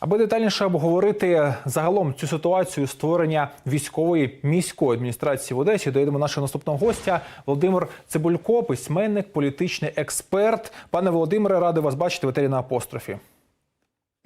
Аби детальніше обговорити загалом цю ситуацію створення військової міської адміністрації в Одесі, доїдемо нашого наступного гостя Володимир Цибулько, письменник, політичний експерт. Пане Володимире, радий вас бачити в етері на апострофі.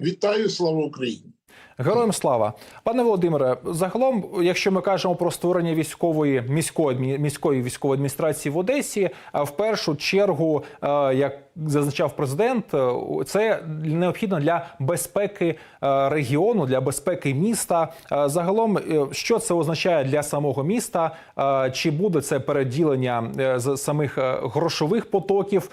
Вітаю, слава Україні! Героям слава, пане Володимире. Загалом, якщо ми кажемо про створення військової міської міської військової адміністрації в Одесі, а в першу чергу, е, як зазначав президент, е, це необхідно для безпеки е, регіону, для безпеки міста. Загалом, що це означає для самого міста? Чи буде це переділення з самих грошових потоків?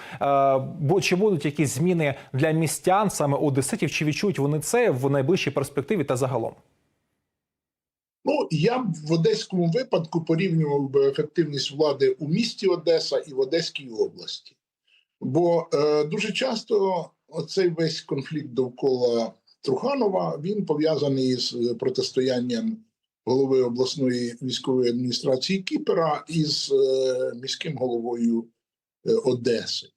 Бо- Чи будуть якісь зміни для містян, саме одеситів? Чи відчують вони це в найближчій перспективі та загалом? Ну я б в одеському випадку порівнював би ефективність влади у місті Одеса і в Одеській області. Бо е, дуже часто оцей весь конфлікт довкола Труханова він пов'язаний з протистоянням голови обласної військової адміністрації Кіпера із е, міським головою е, Одеси.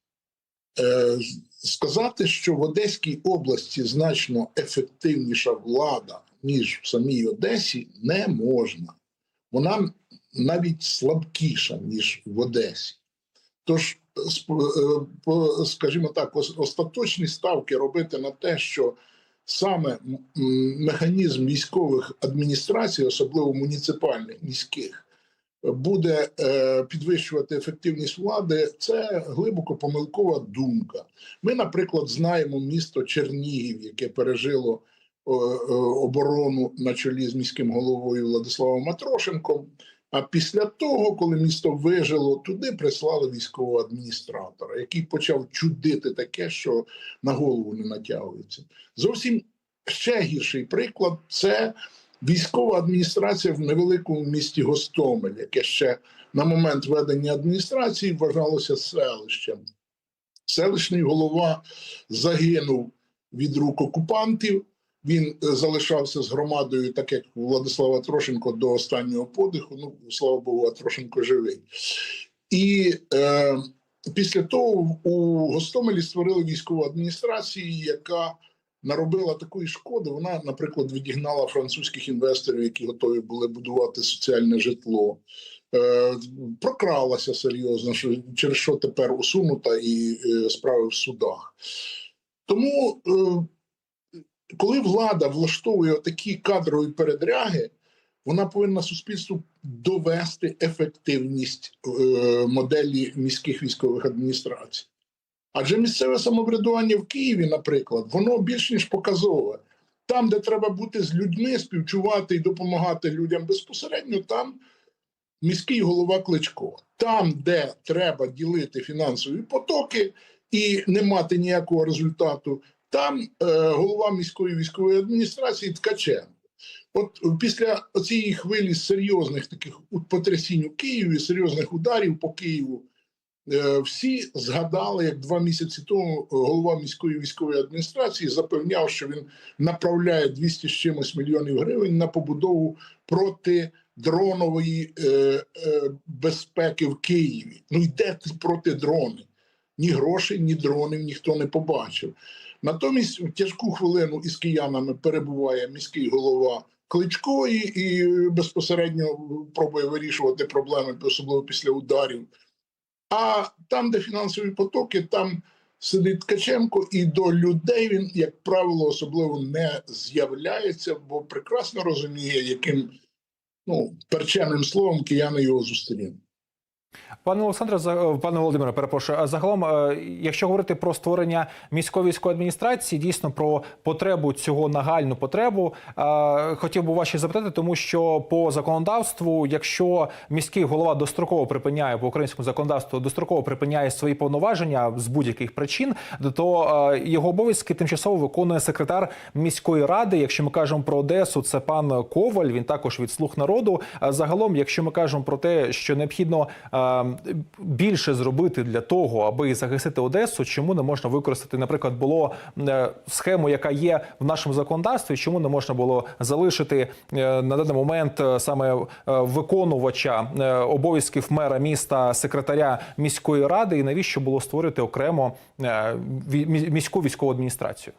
Е, сказати, що в Одеській області значно ефективніша влада, ніж в самій Одесі, не можна. Вона навіть слабкіша, ніж в Одесі. Тож, е, скажімо так, остаточні ставки робити на те, що саме механізм військових адміністрацій, особливо муніципальних міських, буде е, підвищувати ефективність влади, це глибоко помилкова думка. Ми, наприклад, знаємо місто Чернігів, яке пережило е, оборону на чолі з міським головою Владиславом Матрошенком. А після того, коли місто вижило, туди прислали військового адміністратора, який почав чудити таке, що на голову не натягується. Зовсім ще гірший приклад це військова адміністрація в невеликому місті Гостомель, яке ще на момент ведення адміністрації вважалося селищем. Селищний голова загинув від рук окупантів. Він е, залишався з громадою, так як Владислава Трошенко до останнього подиху. Ну, слава Богу, Трошенко живий. І е, після того у Гостомелі створили військову адміністрацію, яка наробила такої шкоди. Вона, наприклад, відігнала французьких інвесторів, які готові були будувати соціальне житло. Е, прокралася серйозно, що, через що тепер усунута і е, справи в судах. Тому, е, коли влада влаштовує такі кадрові передряги, вона повинна суспільству довести ефективність моделі міських військових адміністрацій. Адже місцеве самоврядування в Києві, наприклад, воно більш ніж показове. Там, де треба бути з людьми, співчувати і допомагати людям безпосередньо, там міський голова Кличко. Там, де треба ділити фінансові потоки і не мати ніякого результату, там е, голова міської військової адміністрації Ткаченко. От після цієї хвилі серйозних таких потрясінь у Києві, серйозних ударів по Києву, е, всі згадали, як два місяці тому голова міської військової адміністрації запевняв, що він направляє 200 з чимось мільйонів гривень на побудову протидронової е, е, безпеки в Києві. Ну йде проти дрони. Ні грошей, ні дронів ніхто не побачив. Натомість в тяжку хвилину із киянами перебуває міський голова Кличко і, і безпосередньо пробує вирішувати проблеми, особливо після ударів. А там, де фінансові потоки, там сидить Ткаченко, і до людей він, як правило, особливо не з'являється, бо прекрасно розуміє, яким ну, перченим словом кияни його зустрінуть. Пане Олександре, е, пане Володимире, перепрошую. А загалом, е, якщо говорити про створення міської військової адміністрації, дійсно про потребу цього нагальну потребу, е, хотів би ваші запитати, тому що по законодавству, якщо міський голова достроково припиняє по українському законодавству, достроково припиняє свої повноваження з будь-яких причин, то е, його обов'язки тимчасово виконує секретар міської ради. Якщо ми кажемо про Одесу, це пан Коваль. Він також від слуг народу. Загалом, якщо ми кажемо про те, що необхідно е, більше зробити для того, аби захистити Одесу, чому не можна використати, наприклад, було е, схему, яка є в нашому законодавстві, чому не можна було залишити е, на даний момент е, саме виконувача обов'язків мера міста, секретаря міської ради, і навіщо було створити окремо міську військову адміністрацію?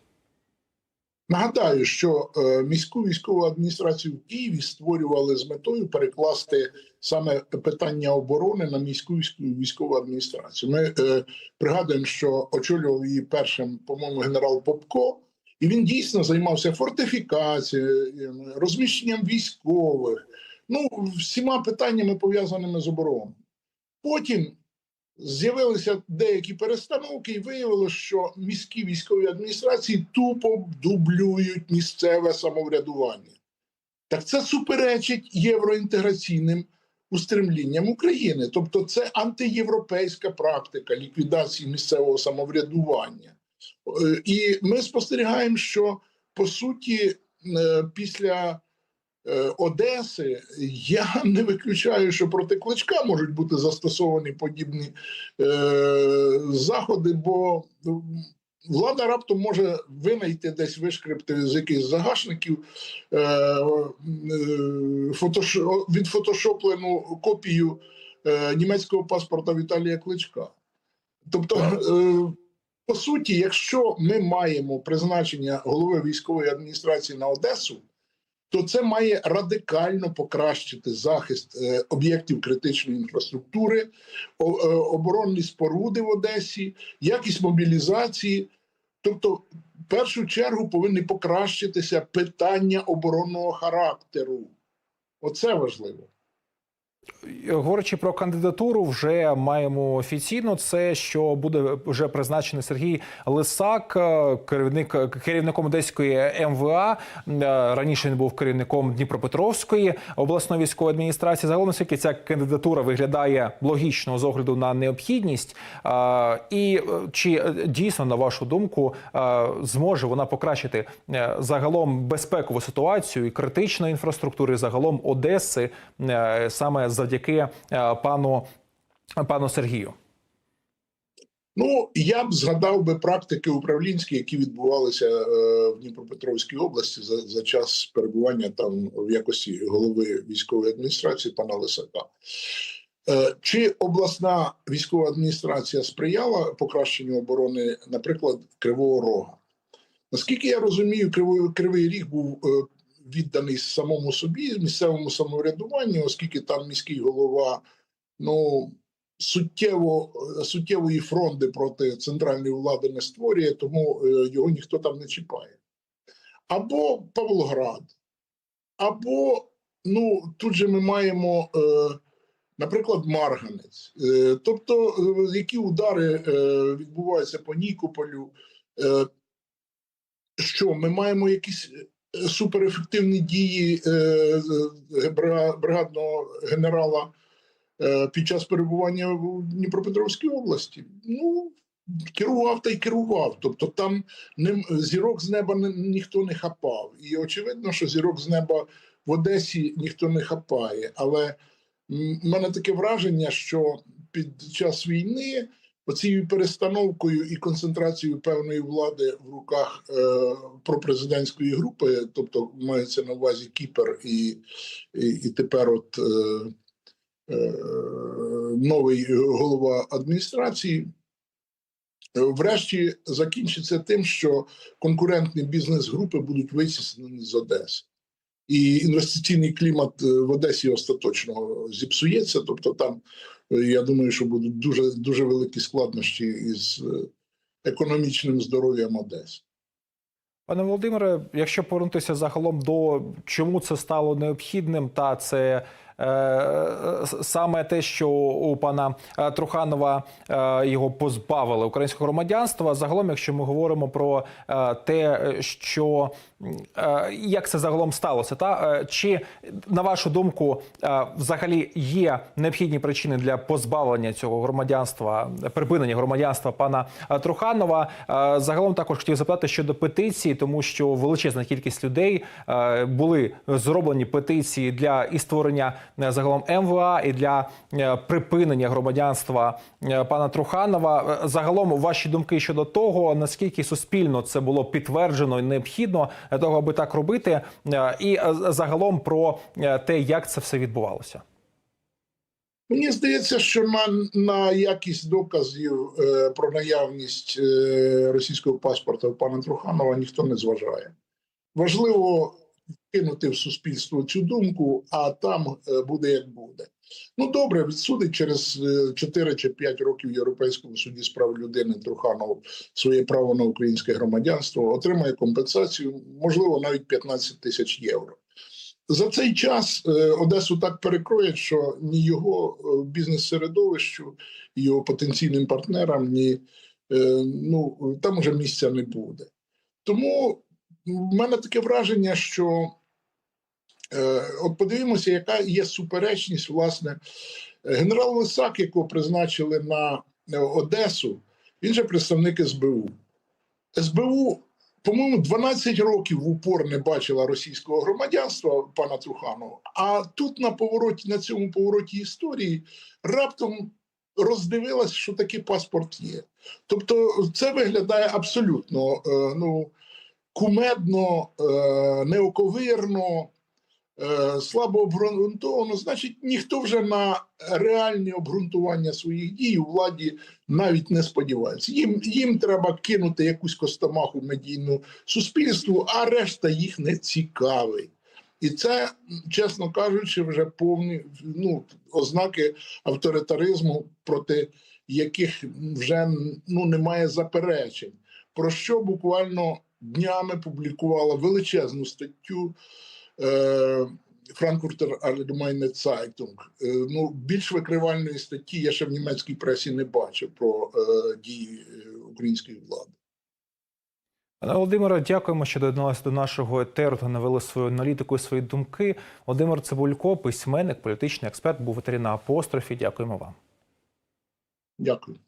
Нагадаю, що е, міську військову адміністрацію в Києві створювали з метою перекласти саме питання оборони на міську військову військову адміністрацію. Ми е, пригадуємо, що очолював її першим, по-моєму, генерал Попко, і він дійсно займався фортифікацією, розміщенням військових, ну всіма питаннями пов'язаними з обороною. Потім з'явилися деякі перестановки, і виявилося, що міські військові адміністрації тупо дублюють місцеве самоврядування. Так це суперечить євроінтеграційним устремлінням України. Тобто, це антиєвропейська практика ліквідації місцевого самоврядування. Е, І ми спостерігаємо, що по суті, е, після Одеси я не виключаю, що проти кличка можуть бути застосовані подібні е, заходи, бо влада раптом може винайти десь вишкребти з якихось загашників е, е, фотош... відфотошоплену копію е, німецького паспорта Віталія Кличка. Тобто, е, по суті, якщо ми маємо призначення голови військової адміністрації на Одесу, то це має радикально покращити захист е, об'єктів критичної інфраструктури, е, оборонні споруди в Одесі, якість мобілізації. Тобто, в першу чергу повинні покращитися питання оборонного характеру. Оце важливо. Говорячи про кандидатуру, вже маємо офіційно це, що буде вже призначений Сергій Лисак, е, керівник керівником Одеської МВА. Е, Раніше він був керівником Дніпропетровської обласної військової адміністрації. Загалом наскільки ця кандидатура виглядає логічно з огляду на необхідність, Е, і чи дійсно, на вашу думку, зможе вона покращити загалом безпекову ситуацію і критичної інфраструктури, загалом Одеси саме завдяки е, пану пану Сергію? Ну, я б згадав би практики управлінські, які відбувалися е, в Дніпропетровській області за, за час перебування там в якості голови військової адміністрації пана Лисака. Е, чи обласна військова адміністрація сприяла покращенню оборони, наприклад, Кривого Рога? Наскільки я розумію, Кривий, Ріг був відданий самому собі, місцевому самоврядуванню, оскільки там міський голова, ну суттєво суттєвої фронти проти центральної влади не створює, тому е, його ніхто там не чіпає. Або Павлоград, або ну тут же ми маємо, е, наприклад, Марганець. Е, тобто, е, які удари е, відбуваються по Нікополю? Е, що ми маємо якісь е, суперефективні дії е, брига- бригадного генерала е, під час перебування в Дніпропетровській області. Ну, керував та й керував. Тобто там ним, зірок з неба ніхто не хапав. І очевидно, що зірок з неба в Одесі ніхто не хапає. Але в мене таке враження, що під час війни оцією перестановкою і концентрацією певної влади в руках е, пропрезидентської групи, тобто мається на увазі Кіпер і, і, і тепер от. Е, е, новий голова адміністрації, врешті закінчиться тим, що конкурентні бізнес-групи будуть витіснені з Одеси. І інвестиційний клімат е, в Одесі остаточно зіпсується. Тобто, там е, я думаю, що будуть дуже дуже великі складнощі із е, економічним здоров'ям Одеси. Пане Володимире, якщо повернутися загалом до чому це стало необхідним, та це саме те, що у пана е, Труханова е, його позбавили українського громадянства. Загалом, якщо ми говоримо про е, те, що е, як це загалом сталося, та е, чи на вашу думку е, взагалі є необхідні причини для позбавлення цього громадянства, припинення громадянства пана е, Труханова? Е, Загалом також хотів запитати щодо петиції, тому що величезна кількість людей е, були зроблені петиції для і створення е, загалом МВА і для е, припинення громадянства е, пана Труханова. Е, Загалом ваші думки щодо того, наскільки суспільно це було підтверджено і необхідно для того, аби так робити, е, і е, загалом про е, те, як це все відбувалося. Мені здається, що на, на якість доказів е, про наявність е, російського паспорта у пана Труханова ніхто не зважає. Важливо кинути в суспільство цю думку, а там е, буде як буде. Ну добре, відсудить через е, 4 чи 5 років Європейському суді з прав людини Труханов своє право на українське громадянство, отримає компенсацію, можливо, навіть 15 тисяч євро. За цей час е, Одесу так перекроють, що ні його е, бізнес-середовищу, його потенційним партнерам, ні е, ну там уже місця не буде. Тому в мене таке враження, що е, от подивимося, яка є суперечність, власне, генерал Лисак, якого призначили на е, Одесу, він же представник СБУ. СБУ, по-моєму, 12 років в упор не бачила російського громадянства пана Труханова. А тут на повороті, на цьому повороті історії раптом роздивилась, що такий паспорт є. Тобто, це виглядає абсолютно е, ну, кумедно, е, неоковирно, е, слабо обґрунтовано. Значить, ніхто вже на реальні обґрунтування своїх дій у владі навіть не сподівається. Їм, їм треба кинути якусь костомаху медійну суспільству, а решта їх не цікавить. І це, чесно кажучи, вже повні ну, ознаки авторитаризму, проти яких вже ну, немає заперечень. Про що буквально днями публікувала величезну статтю е, Frankfurter Allgemeine Zeitung. Е, ну, більш викривальної статті я ще в німецькій пресі не бачив про е, дії е, української влади. Пане Володимире, дякуємо, що доєдналися до нашого етеру та навели свою аналітику і свої думки. Володимир Цибулько, письменник, політичний експерт, був ветеринар апострофі. Дякуємо вам. Дякую.